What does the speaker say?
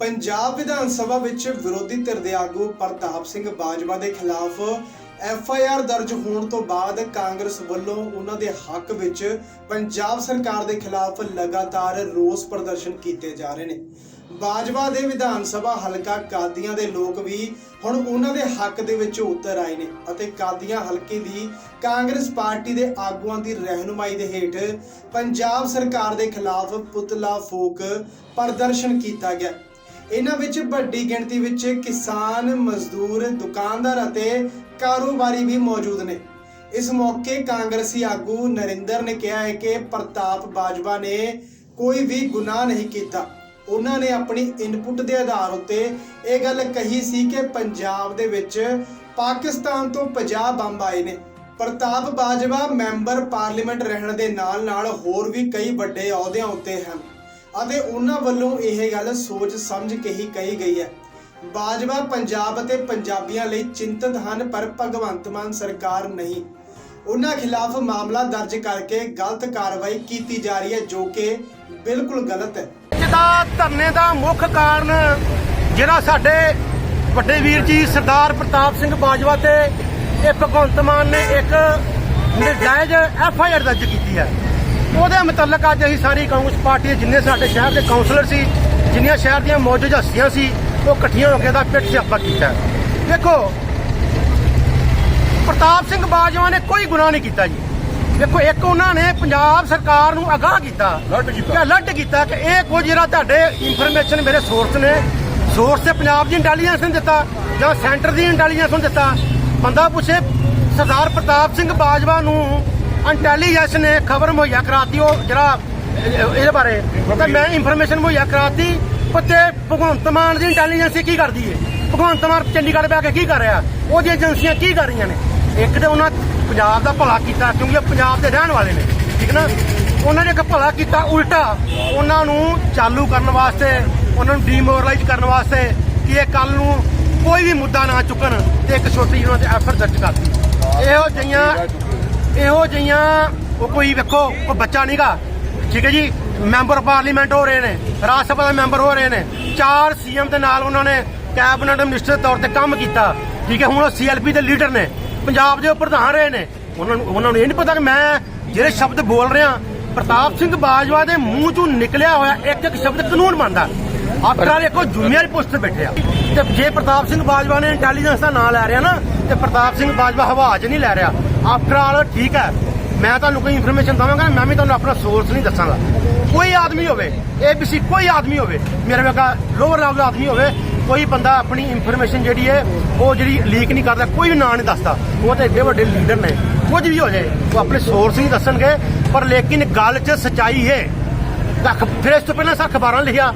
ਪੰਜਾਬ ਵਿਧਾਨ ਸਭਾ ਵਿੱਚ ਵਿਰੋਧੀ ਧਿਰ ਦੇ ਆਗੂ ਪ੍ਰਤਾਪ ਸਿੰਘ ਬਾਜਵਾ ਦੇ ਖਿਲਾਫ ਐਫ ਆਈ ਆਰ ਦਰਜ ਹੋਣ ਤੋਂ ਬਾਅਦ ਕਾਂਗਰਸ ਵੱਲੋਂ ਉਹਨਾਂ ਦੇ ਹੱਕ ਵਿੱਚ ਪੰਜਾਬ ਸਰਕਾਰ ਦੇ ਖਿਲਾਫ ਲਗਾਤਾਰ ਰੋਸ ਪ੍ਰਦਰਸ਼ਨ ਕੀਤੇ ਜਾ ਰਹੇ ਨੇ। ਬਾਜਵਾ ਦੇ ਵਿਧਾਨ ਸਭਾ ਹਲਕਾ ਕਾਦੀਆਂ ਦੇ ਲੋਕ ਵੀ ਹੁਣ ਉਹਨਾਂ ਦੇ ਹੱਕ ਦੇ ਵਿੱਚ ਉਤਰ ਆਏ ਨੇ ਅਤੇ ਕਾਦੀਆਂ ਹਲਕੇ ਦੀ ਕਾਂਗਰਸ ਪਾਰਟੀ ਦੇ ਆਗੂਆਂ ਦੀ ਰਹਿਨੁਮਾਈ ਦੇ ਹੇਠ ਪੰਜਾਬ ਸਰਕਾਰ ਦੇ ਖਿਲਾਫ ਪੁਤਲਾ ਫੂਕ ਪ੍ਰਦਰਸ਼ਨ ਕੀਤਾ ਗਿਆ। ਇਹਨਾਂ ਵਿੱਚ ਵੱਡੀ ਗਿਣਤੀ ਵਿੱਚ ਕਿਸਾਨ, ਮਜ਼ਦੂਰ, ਦੁਕਾਨਦਾਰ ਅਤੇ ਕਾਰੋਬਾਰੀ ਵੀ ਮੌਜੂਦ ਨੇ। ਇਸ ਮੌਕੇ ਕਾਂਗਰਸੀ ਆਗੂ ਨਰਿੰਦਰ ਨੇ ਕਿਹਾ ਹੈ ਕਿ ਪ੍ਰਤਾਪ ਬਾਜਵਾ ਨੇ ਕੋਈ ਵੀ ਗੁਨਾਹ ਨਹੀਂ ਕੀਤਾ। ਉਹਨਾਂ ਨੇ ਆਪਣੀ ਇਨਪੁਟ ਦੇ ਆਧਾਰ ਉੱਤੇ ਇਹ ਗੱਲ ਕਹੀ ਸੀ ਕਿ ਪੰਜਾਬ ਦੇ ਵਿੱਚ ਪਾਕਿਸਤਾਨ ਤੋਂ 50 ਬੰਬ ਆਏ ਨੇ। ਪ੍ਰਤਾਪ ਬਾਜਵਾ ਮੈਂਬਰ ਪਾਰਲੀਮੈਂਟ ਰਹਿਣ ਦੇ ਨਾਲ-ਨਾਲ ਹੋਰ ਵੀ ਕਈ ਵੱਡੇ ਅਹੁਦਿਆਂ ਉੱਤੇ ਹਨ। ਅਤੇ ਉਹਨਾਂ ਵੱਲੋਂ ਇਹ ਗੱਲ ਸੋਚ ਸਮਝ ਕੇ ਹੀ ਕਹੀ ਗਈ ਹੈ। ਬਾਜਵਾ ਪੰਜਾਬ ਅਤੇ ਪੰਜਾਬੀਆਂ ਲਈ ਚਿੰਤਤ ਹਨ, ਪਰ ਭਗਵੰਤ ਮਾਨ ਸਰਕਾਰ ਨਹੀਂ। ਉਹਨਾਂ ਖਿਲਾਫ ਮਾਮਲਾ ਦਰਜ ਕਰਕੇ ਗਲਤ ਕਾਰਵਾਈ ਕੀਤੀ ਜਾ ਰਹੀ ਹੈ, ਜੋ ਕਿ ਬਿਲਕੁਲ ਗਲਤ ਹੈ। ਜਿਹਦਾ ਧਰਨੇ ਦਾ ਮੁੱਖ ਕਾਰਨ ਜਿਹੜਾ ਸਾਡੇ ਵੱਡੇ ਵੀਰ ਜੀ ਸਰਦਾਰ ਪ੍ਰਤਾਪ ਸਿੰਘ ਬਾਜਵਾ ਤੇ ਇਹ ਭਗਵੰਤ ਮਾਨ ਨੇ ਇੱਕ ਨਜਾਇਜ਼ ਐਫ ਆਈ ਆਰ ਦਰਜ ਕੀਤੀ ਹੈ। ਉਹਦੇ ਮੁਤਲਕ ਅੱਜ ਅਸੀਂ ਸਾਰੀ ਕਾਂਗਰਸ ਪਾਰਟੀ ਦੇ ਜਿੰਨੇ ਸਾਡੇ ਸ਼ਹਿਰ ਦੇ ਕਾਉਂਸਲਰ ਸੀ ਜਿੰਨੀਆਂ ਸ਼ਹਿਰ ਦੀਆਂ ਮੌਜੂਦ ਹਸਤੀਆਂ ਸੀ ਉਹ ਇਕੱਠੀਆਂ ਹੋ ਕੇ ਦਾ ਪਿੱਠ ਸਿਆਪਾ ਕੀਤਾ। ਦੇਖੋ ਪ੍ਰਤਾਪ ਸਿੰਘ ਬਾਜਵਾ ਨੇ ਕੋਈ ਗੁਨਾਹ ਨਹੀਂ ਕੀਤਾ ਜੀ। ਦੇਖੋ ਇੱਕ ਉਹਨਾਂ ਨੇ ਪੰਜਾਬ ਸਰਕਾਰ ਨੂੰ ਅਗਾਹ ਕੀਤਾ ਅਲਰਟ ਕੀਤਾ। ਕਿ ਅਲਰਟ ਕੀਤਾ ਕਿ ਇਹ ਕੁਝ ਜਿਹੜਾ ਤੁਹਾਡੇ ਇਨਫੋਰਮੇਸ਼ਨ ਮੇਰੇ ਸੋਰਸ ਨੇ ਸੋਰਸ ਤੇ ਪੰਜਾਬ ਦੀ ਇੰਟੈਲੀਜੈਂਸ ਨੇ ਦਿੱਤਾ ਜਾਂ ਸੈਂਟਰ ਦੀ ਇੰਟੈਲੀਜੈਂਸ ਨੂੰ ਦਿੱਤਾ। ਬੰਦਾ ਪੁੱਛੇ ਸਰਦਾਰ ਪ੍ਰਤਾਪ ਸਿੰਘ ਬਾਜਵਾ ਨੂੰ ਇੰਟੈਲੀਜੈਂਸ ਨੇ ਖਬਰ ਮੁਹੱਈਆ ਕਰਾਤੀ ਉਹ ਜਿਹੜਾ ਇਹਦੇ ਬਾਰੇ। ਤਾਂ ਮੈਂ ਇਨਫੋਰਮੇਸ਼ਨ ਮੁਹੱਈਆ ਕਰਾਤੀ ਉੱਤੇ ਭਗਵੰਤ ਮਾਨ ਦੀ ਇੰਟੈਲੀਜੈਂਸ ਕੀ ਕਰਦੀ ਹੈ ਭਗਵੰਤ ਮਾਨ ਚੰਡੀਗੜ੍ਹ ਬੈ ਕੇ ਕੀ ਕਰ ਰਿਹਾ? ਉਹਦੀਆਂ ਏਜੰਸੀਆਂ ਕੀ ਕਰ ਰਹੀਆਂ ਨੇ? ਇੱਕ ਤੇ ਉਹਨਾਂ ਪੰਜਾਬ ਦਾ ਭਲਾ ਕੀਤਾ, ਕਿਉਂਕਿ ਉਹ ਪੰਜਾਬ ਦੇ ਰਹਿਣ ਵਾਲੇ ਨੇ, ਠੀਕ ਨਾ? ਉਹਨਾਂ ਨੇ ਇੱਕ ਭਲਾ ਕੀਤਾ ਉਲਟਾ, ਉਹਨਾਂ ਨੂੰ ਚਾਲੂ ਕਰਨ ਵਾਸਤੇ, ਉਹਨਾਂ ਨੂੰ ਡੀਮੋਰਲਾਈਜ਼ ਕਰਨ ਵਾਸਤੇ ਕਿ ਇਹ ਕੱਲ ਨੂੰ ਕੋਈ ਵੀ ਮੁੱਦਾ ਨਾ ਚੁੱਕਣ, ਤੇ ਇੱਕ ਛੋਟੀ ਜਿਹੀ ਉਹਨਾਂ ਤੇ ਐਫਰ ਦਰਜ ਕਰਤੀ। ਇਹੋ ਜਿਹੀਆਂ ਇਹੋ ਜਿਹੀਆਂ, ਉਹ ਕੋਈ ਵੇਖੋ, ਕੋਈ ਬੱਚਾ ਨਹੀਂਗਾ ਠੀਕ ਹੈ ਜੀ? ਮੈਂਬਰ ਪਾਰਲੀਮੈਂਟ ਹੋ ਰਹੇ ਨੇ, ਰਾਜ ਸਭਾ ਦੇ ਮੈਂਬਰ ਹੋ ਰਹੇ ਨੇ। ਚਾਰ ਸੀਐਮ ਦੇ ਨਾਲ ਉਹਨਾਂ ਨੇ ਕੈਬਨਿਟ ਮਿਨਿਸਟਰ ਦੇ ਤੌਰ ਤੇ ਕੰਮ ਕੀਤਾ। ਠੀਕ ਹੈ, ਹੁਣ ਉਹ ਸੀਐਲਪੀ ਦੇ ਲੀਡਰ ਨੇ। ਪੰਜਾਬ ਦੇ ਉਹ ਪ੍ਰਧਾਨ ਰਹੇ ਨੇ। ਉਹਨਾਂ ਨੂੰ ਉਹਨਾਂ ਨੂੰ ਇਹ ਨਹੀਂ ਪਤਾ ਕਿ ਮੈਂ ਜਿਹੜੇ ਸ਼ਬਦ ਬੋਲ ਰਿਹਾ, ਪ੍ਰਤਾਪ ਸਿੰਘ ਬਾਜਵਾ ਦੇ ਮੂੰਹ ਚੋਂ ਨਿਕਲਿਆ ਹੋਇਆ ਇੱਕ ਇੱਕ ਸ਼ਬਦ ਕਾਨੂੰਨ ਬਣਦਾ। ਆਫਟਰ ਆਲ ਇੱਕੋ ਜ਼ਿੰਮੇਵਾਰੀ ਪੋਸਟ ਤੇ ਬੈਠੇ ਤੇ ਜੇ ਪ੍ਰਤਾਪ ਸਿੰਘ ਬਾਜਵਾ ਨੇ ਇੰਟੈਲੀਜੈਂਸ ਦਾ ਨਾਂ ਲੈ ਰਿਹਾ ਨਾ, ਤੇ ਪ੍ਰਤਾਪ ਸਿੰਘ ਬਾਜਵਾ ਹਵਾ 'ਚ ਨਹੀਂ ਲੈ ਰਿਹਾ। ਆਫਟਰ ਆਲ ਠੀਕ ਹੈ। ਮੈਂ ਤੁਹਾਨੂੰ ਕੋਈ ਇਨਫੋਰਮੇਸ਼ਨ ਦਵਾਂਗਾ, ਮੈਂ ਵੀ ਤੁਹਾਨੂੰ ਆਪਣਾ ਸੋਰਸ ਨਹੀਂ ਦੱਸਾਂਗਾ। ਕੋਈ ਆਦਮੀ ਹੋਵੇ ਏਬੀਸੀ ਕੋਈ ਆਦਮੀ ਹੋਵੇ, ਮੇਰੇ ਵਰਗਾ ਲੋਅਰ ਲੈਵਲ ਦਾ ਆਦਮੀ ਹੋਵੇ, ਕੋਈ ਬੰਦਾ ਆਪਣੀ ਇਨਫੋਰਮੇਸ਼ਨ ਜਿਹੜੀ ਹੈ, ਉਹ ਜਿਹੜੀ ਲੀਕ ਨਹੀਂ ਕਰਦਾ, ਕੋਈ ਵੀ ਨਾਂ ਨਹੀਂ ਦੱਸਦਾ, ਉਹ ਤਾਂ ਏਡੇ ਵੱਡੇ ਲੀਡਰ ਨੇ। ਕੁਝ ਵੀ ਹੋ ਜਾਏ, ਉਹ ਆਪਣੇ ਸੋਰਸ ਨਹੀਂ ਦੱਸਣਗੇ, ਪਰ ਲੇਕਿਨ ਗੱਲ 'ਚ ਸਚਾਈ ਹੈ। ਰੱਖ ਫਿਰ ਇਸ ਤੋਂ ਪਹਿਲਾਂ ਸਰ ਅਖਬਾਰਾਂ ਲਿਖਿਆ।